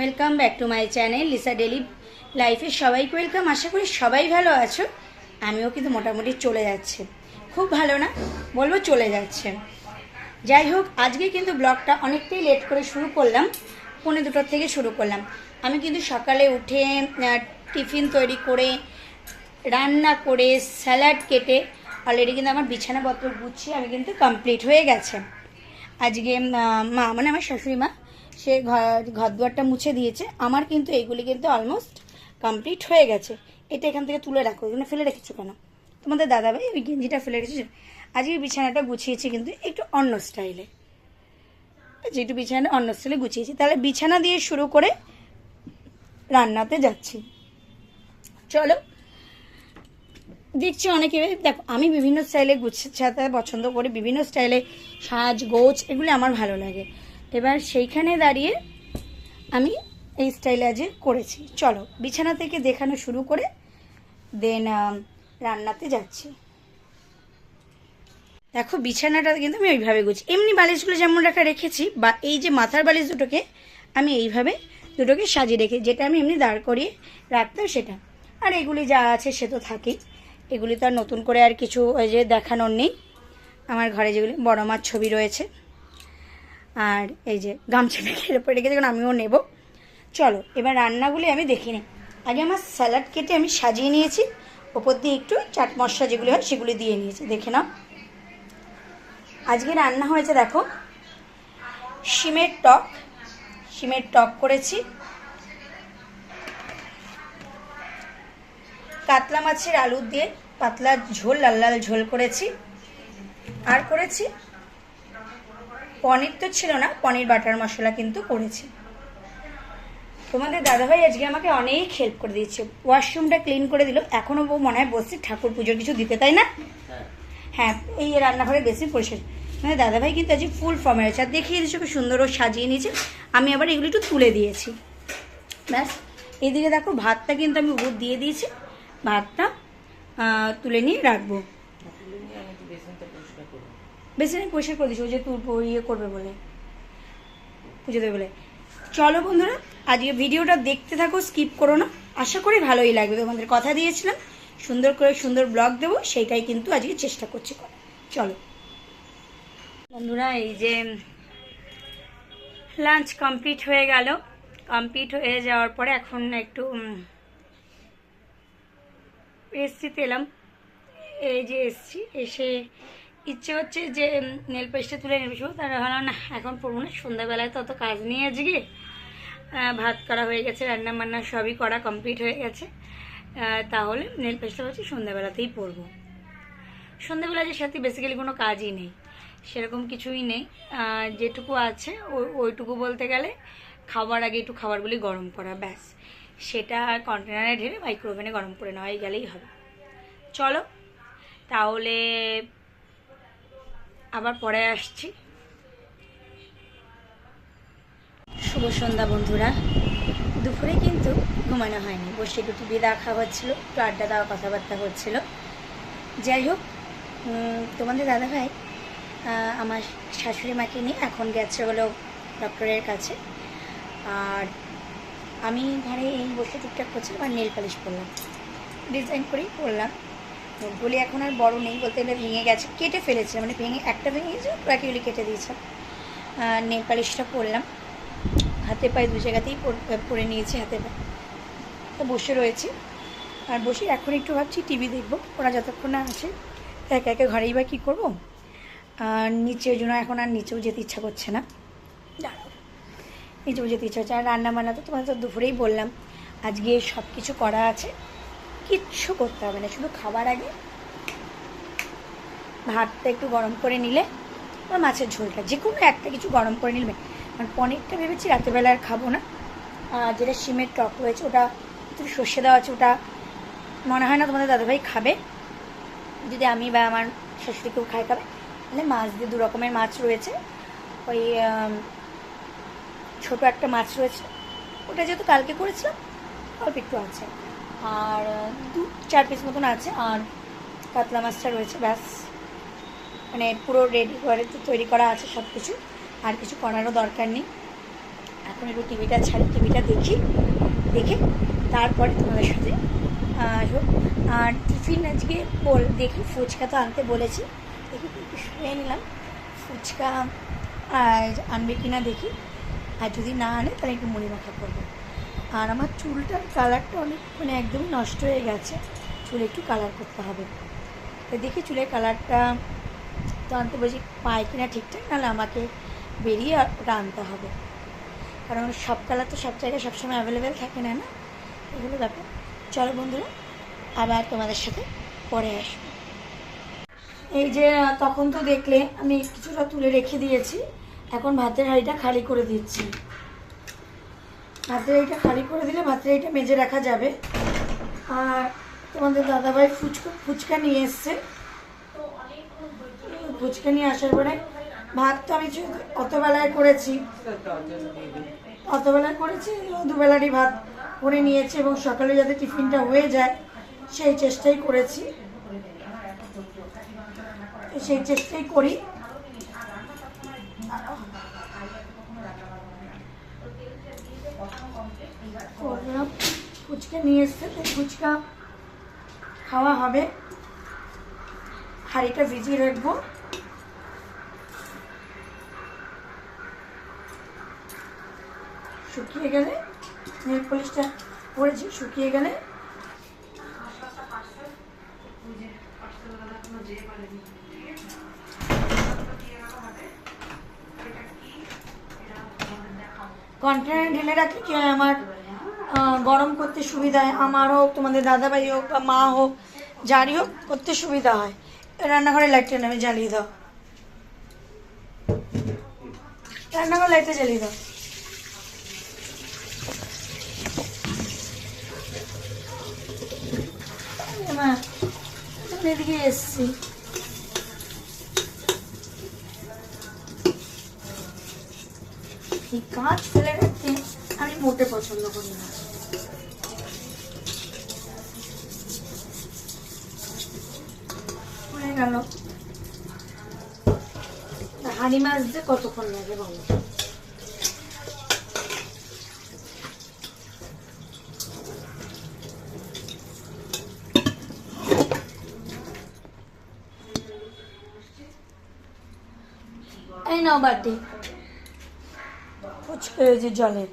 Welcome back to my channel Lisa daily লাইফে সবাইকে welcome আশা করি সবাই ভালো আছো। আমিও কিন্তু মোটামুটি চলে যাচ্ছে। খুব ভালো না? বলব চলে যাচ্ছে। যাই হোক, আজকে কিন্তু ব্লগটা অনেকটাই লেট করে শুরু করলাম। পৌনে দুটোর থেকে শুরু করলাম। আমি কিন্তু সকালে উঠে টিফিন তৈরি করে, রান্না করে স্যালাড কেটে অলরেডি কিন্তু আমার বিছানাপত্র গুছিয়ে আমি কিন্তু কমপ্লিট হয়ে গেছে। আজকে মা মানে আমার শাশুড়ি মা সে ঘর দুয়ারটা মুছে দিয়েছে। আমার কিন্তু এইগুলি কিন্তু অলমোস্ট কমপ্লিট হয়ে গেছে। এটা এখান থেকে তুলে রাখো, এখানে ফেলে রেখেছো কেন? তোমাদের দাদাভাই ওই গেঞ্জিটা ফেলে রেখেছে। আজকে বিছানাটা গুছিয়েছি কিন্তু একটু অন্য স্টাইলে যেটু বিছানা অন্য স্টাইলে গুছিয়েছি। তাহলে বিছানা দিয়ে শুরু করে রান্নাতে যাচ্ছি। চলো। দেখছি অনেকে, দেখো, আমি বিভিন্ন স্টাইলে গুছাতে পছন্দ করি, বিভিন্ন স্টাইলে সাজ, গোছ, এগুলি আমার ভালো লাগে। এবার সেইখানে দাঁড়িয়ে আমি এই স্টাইলে আজ করেছি। চলো, বিছানা থেকে দেখানো শুরু করে দেন রান্নাতে যাচ্ছি। দেখো, বিছানাটা কিন্তু আমি ওইভাবে গুছি, এমনি বালিশগুলো যেমন রাখা রেখেছি, বা এই যে মাথার বালিশ দুটোকে আমি এইভাবে দুটোকে সাজিয়ে রেখে, যেটা আমি এমনি দাঁড় করিয়ে রাখতাম সেটা। আর এগুলি যা আছে সে তো থাকেই। এগুলি তো আর নতুন করে আর কিছু ওই যে দেখানোর নেই। আমার ঘরে যেগুলি বড় মার ছবি রয়েছে আর এই যে গামছা মেঘের উপরে রেখে দেখুন, আমিও নেব। চলো, এবার রান্নাগুলি আমি দেখি নিই আগে আমার স্যালাড কেটে আমি সাজিয়ে নিয়েছি। ওপর দিয়ে একটু চাট মশলা যেগুলি হয় সেগুলি দিয়ে নিয়েছি, দেখে নাও। আজকে রান্না হয়েছে, দেখো, শিমের টক। শিমের টক করেছি। কাতলা মাছের আলু দিয়ে পাতলা ঝোল, লাল লাল ঝোল করেছি। আর করেছি পনির তো ছিল না পনির বাটার মশলা কিন্তু করেছি। তোমাদের দাদাভাই আজকে আমাকে অনেক হেল্প করে দিয়েছে। ওয়াশরুমটা ক্লিন করে দিল। এখনও বউ মনে হয় বসছি ঠাকুর পুজোর কিছু দিতে তাই না? হ্যাঁ। এই রান্নাঘরে বেশি পরিষ্কার। মানে দাদাভাই কিন্তু আজকে ফুল ফর্মে আছে। আর দেখিয়ে দিয়েছে খুব সুন্দর ও সাজিয়ে নিয়েছে। আমি আবার এগুলো একটু তুলে দিয়েছি। ব্যাস এদিকে দেখো ভাতটা কিন্তু আমি উপর দিয়ে দিয়েছি। ভাতটা তুলে নিয়ে রাখব। বেশি আমি পরিষ্কার করে দিচ্ছি ও যে ইয়ে করবে বলে। পুজো দেবে বলে। চলো বন্ধুরা, আজকে ভিডিওটা দেখতে থাকো স্কিপ করো না। আশা করি ভালোই লাগবে। তোমাদের কথা দিয়েছিলাম, সুন্দর করে সুন্দর ব্লগ দেবো, সেইটাই কিন্তু আজকে চেষ্টা করছি। চলো। বন্ধুরা, এই যে লাঞ্চ কমপ্লিট হয়ে গেল। কমপ্লিট হয়ে যাওয়ার পরে এখন একটু এসছিতে এলাম। এই যে এসছি এসে ইচ্ছে হচ্ছে যে নেল পেস্টটা তুলে নেবে তারা ভালো না, এখন পড়ব না। সন্ধ্যাবেলায় তো অত কাজ নেই আজকে। ভাত করা হয়ে গেছে, রান্না বান্না সবই করা কমপ্লিট হয়ে গেছে। তাহলে নেল পেস্টটা হচ্ছে সন্ধ্যাবেলাতেই পরবো সন্ধ্যাবেলা যে সাথে বেসিক্যালি কোনো কাজই নেই। সেরকম কিছুই নেই। যেটুকু আছে ওই- ওইটুকু বলতে গেলে খাবার আগে একটু খাবারগুলি গরম করা, ব্যাস। সেটা কন্টেনারে ঢেলে মাইক্রোওভেনে গরম করে নেওয়াই গেলেই হবে। চলো, তাহলে আবার পরে আসছি। শুভ সন্ধ্যা বন্ধুরা। দুপুরে কিন্তু ঘুমানো হয়নি। বসে একটু টিভি দেখা হচ্ছিল, একটু আড্ডা দেওয়া, কথাবার্তা হচ্ছিল। যাই হোক তোমাদের দাদাভাই আমার শাশুড়ি মাকে নিয়ে এখন গেছে হলো ডক্টরের কাছে। আর আমি ঘরে এই বসে টুকটাক করছিলাম আর নেল পালিশ করলাম। ডিজাইন করেই করলাম। বলি, এখন আর বড় নেই বলতে গেলে ভেঙে গেছে, কেটে ফেলেছে মানে ভেঙে, একটা ভেঙে গেছে বাকিগুলি কেটে দিয়েছে। নেল পালিশটা করলাম হাতে পায়ে দু জায়গাতেই পর- নিয়েছি হাতে পায়ে। তো বসে রয়েছি। আর বসে এখন একটু ভাবছি টিভি দেখব, ওরা যতক্ষণ না আছে, একা একা ঘরেই বা কী করব? আর নিচের জন্য এখন আর নিচেও যেতে ইচ্ছা করছে না। নিচেও যেতে ইচ্ছা হচ্ছে আর রান্না বান্না তো তোমাদের তো দুপুরেই বললাম। আজকে সব কিছু করা আছে। কিচ্ছু করতে হবে না, শুধু খাবার আগে ভাতটা একটু গরম করে নিলে আর মাছের ঝোলটা, যে কোনো একটা কিছু গরম করে নিলে আর পনিরটা ভেবেছি রাতেরবেলা আর খাব না। আর যেটা সিমের টক রয়েছে, ওটা একটু সর্ষে দেওয়া আছে, ওটা মনে হয় না তোমাদের দাদাভাই খাবে। যদি আমি বা আমার শাশুড়ি কেউ খায়, খাবে। তাহলে মাছ দিয়ে দু রকমের মাছ রয়েছে। ওই ছোট একটা মাছ রয়েছে। ওটা যেহেতু কালকে করেছিলাম, অল্প একটু আছে। আর দু, চার পিস মতন আছে, আর কাতলা মাছটা রয়েছে, ব্যাস। মানে পুরো রেডি করে তৈরি করা আছে সব কিছু আর কিছু করারও দরকার নেই। এখন একটু টিভিটা ছাড়ি, টিভিটা দেখি, দেখে তারপরে তোমাদের সাথে আসব। আর টিফিন আজকে বল, দেখি ফুচকা তো আনতে বলেছি, দেখি একটু শুয়ে নিলাম। ফুচকা আর আনবে কি না দেখি, আর যদি না আনে তাহলে একটু মুড়ি মাখা করব। আর আমার চুলটার কালারটা অনেক মানে একদমই নষ্ট হয়ে গেছে। চুল একটু কালার করতে হবে। তো দেখি চুলের কালারটা তো আনতে বলছি পায় কিনা ঠিকঠাক, নাহলে আমাকে বেরিয়ে ওটা আনতে হবে। কারণ সব কালার তো সব জায়গায় সবসময় অ্যাভেলেবেল থাকে না না? এগুলো ব্যাপার। চলো বন্ধুরা, আবার তোমাদের সাথে পরে আসব। এই যে, তখন তো দেখলে আমি কিছুটা তুলে রেখে দিয়েছি। এখন ভাতের হাঁড়িটা খালি করে দিচ্ছি। ভাতের হাঁড়িটা খালি করে দিলে ভাতের হাঁড়িটা মেজে রাখা যাবে। আর তোমাদের দাদাভাই ফুচকা ফুচকা নিয়ে এসছে। ফুচকা নিয়ে আসার পরে ভাত তো আমি অতবেলায় করেছি? অতবেলায় করেছি? দুবেলারই ভাত করে নিয়েছি এবং সকালে যাতে টিফিনটা হয়ে যায়, সেই চেষ্টাই করেছি। সেই চেষ্টাই করি। ফুচকা নিয়ে এসছে তাই ফুচকা খাওয়া হবে। হাঁড়িটা ভিজিয়ে রাখব। শুকিয়ে গেলে, নেল পলিশটা পরেছি, শুকিয়ে গেলে। কন্টেনারে ঢেলে রাখলে কি আমার গরম করতে সুবিধা হয়। আমার হোক, তোমাদের দাদাভাই হোক বা মা হোক, যারই হোক, করতে সুবিধা হয়। রান্নাঘরে লাইটটা নেমে জ্বালিয়ে দাও। রান্নাঘর লাইটটা জ্বালিয়ে দাও। এদিকে এসছি। আমি মোটে পছন্দ করি না। গেল। হাঁড়ি মাছতে কতক্ষণ লাগে বলো? এই নাও বাটি। ফুচকা যে জলের।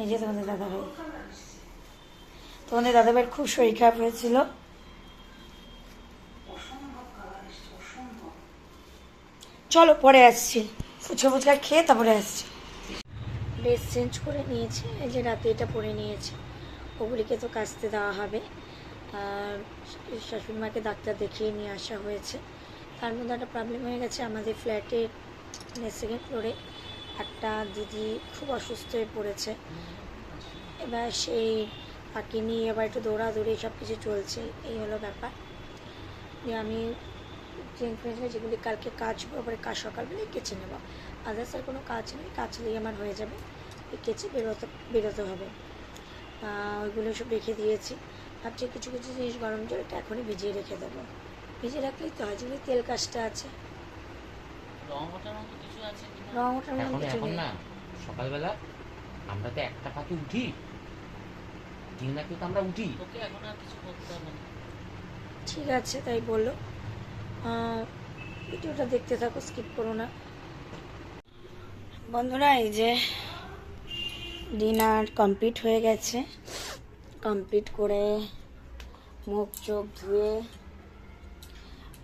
এই যে তোমাদের দাদাভাই। তোমাদের দাদাভাইয়ের খুব শরীর খারাপ হয়েছিল। চলো, পরে আসছি। ফুচকা ফুচকা খেয়ে তারপরে আসছি। ড্রেস চেঞ্জ করে নিয়েছি, এই যে রাতে এটা পরে নিয়েছি। ওগুলিকে তো কাচতে দেওয়া হবে। আর শাশুড়ি মাকে ডাক্তার দেখিয়ে নিয়ে আসা হয়েছে। তার মধ্যে একটা প্রবলেম হয়ে গেছে আমাদের ফ্ল্যাটের সেকেন্ড ফ্লোরে একটা দিদি খুব অসুস্থ হয়ে পড়েছে। এবার সেই পাখি নিয়ে এবার একটু দৌড়াদৌড়ি সব কিছু চলছে, এই হলো ব্যাপার। যে আমি যেগুলি কালকে কাজ পরে কাজ সকালবেলায় কেচে নেব। আদার্স আর কোনো কাজ নেই কাচলেই আমার হয়ে যাবে। এই কেচে বেরোতে বেরোতে হবে। ওইগুলো সব রেখে দিয়েছি। ভাবছি কিছু কিছু জিনিস গরম জলটা এখনই ভিজিয়ে রেখে দেবো। ভিজিয়ে রাখলেই তো হয়, যেগুলি তেল কাজটা আছে। রং কিছু আছে রং ওঠার এখন এখন না সকালবেলা আমরা তো একটা পাতে উঠি তিন রাতে তো আমরা উঠি। তোকে এখন আর কিছু করতে হবে না। ঠিক আছে তাই বলল ভিডিওটা দেখতে থাকো স্কিপ করো না। বন্ধুরা এই যে ডিনার কমপ্লিট হয়ে গেছে। কমপ্লিট করে মুখ চোখ ধুয়ে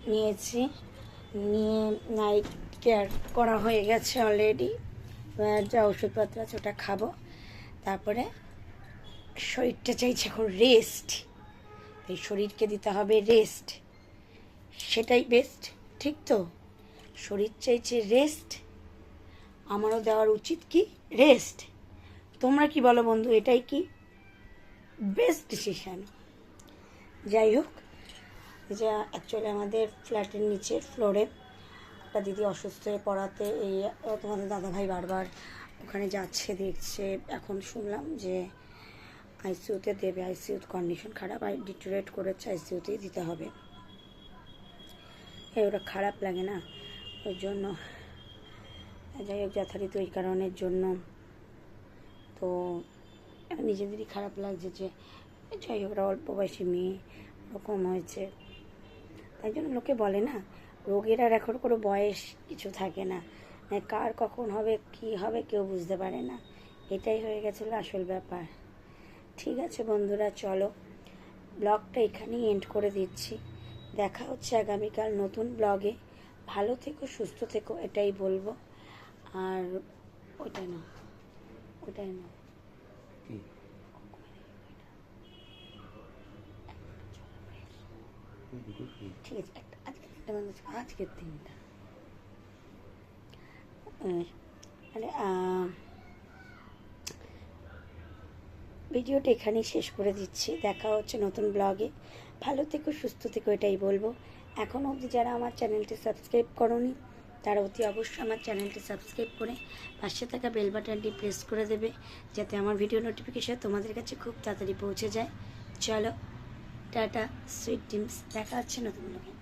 নিয়েছি। নিয়ে নাইট কেয়ার করা হয়ে গেছে অলরেডি যা ওষুধপত্র আছে ওটা খাব। তারপরে শরীরটা চাইছে এখন রেস্ট এই শরীরকে দিতে হবে রেস্ট সেটাই বেস্ট ঠিক তো? শরীর চাইছে রেস্ট আমারও দেওয়ার উচিত কি? রেস্ট তোমরা কি বলো বন্ধু, এটাই কি? বেস্ট ডিসিশান যাই হোক যে অ্যাকচুয়ালি আমাদের ফ্ল্যাটের নিচে ফ্লোরে একটা দিদি অসুস্থ হয়ে পড়াতে এই তোমাদের দাদাভাই বারবার ওখানে যাচ্ছে, দেখছে। এখন শুনলাম যে আইসিইউতে দেবে। আইসিইউর কন্ডিশন খারাপ আর ডিটোরেট করেছে আইসিইউতেই দিতে হবে। এই ওটা খারাপ লাগে না, ওই জন্য। যাই হোক, যথারীতি ওই কারণের জন্য। তো নিজেদেরই খারাপ লাগছে যে, যাই হোক, ওরা অল্প বয়সী মেয়ে, ওরকম হয়েছে। তাই জন্য লোকে বলে না রোগের আর এখন কোনো বয়স কিছু থাকে না। কার কখন হবে কি হবে কেউ বুঝতে পারে না। এটাই হয়ে গেছিল আসল ব্যাপার। ঠিক আছে বন্ধুরা চলো। ব্লগটা এখানেই এন্ড করে দিচ্ছি। দেখা হচ্ছে আগামীকাল নতুন ব্লগে। ভালো থেকো সুস্থ থেকো এটাই বলব। আর ওটাই না ওটাই না? ঠিক আছে একটা মানুষ আজকের দিনটা মানে ভিডিওটা এখানেই শেষ করে দিচ্ছি। দেখা হচ্ছে নতুন ব্লগে। ভালো থেকো, সুস্থ থেকো, এটাই বলব। এখনও অবধি যারা আমার চ্যানেলটি সাবস্ক্রাইব করনি, তারা অতি অবশ্যই আমার চ্যানেলটি সাবস্ক্রাইব করে পাশে থাকা বেল বাটনটি প্রেস করে দেবে, যাতে আমার ভিডিও নোটিফিকেশন তোমাদের কাছে খুব তাড়াতাড়ি পৌঁছে যায়। চলো, টাটা, সুইট ডিমস। দেখা হচ্ছে নতুন ব্লগে।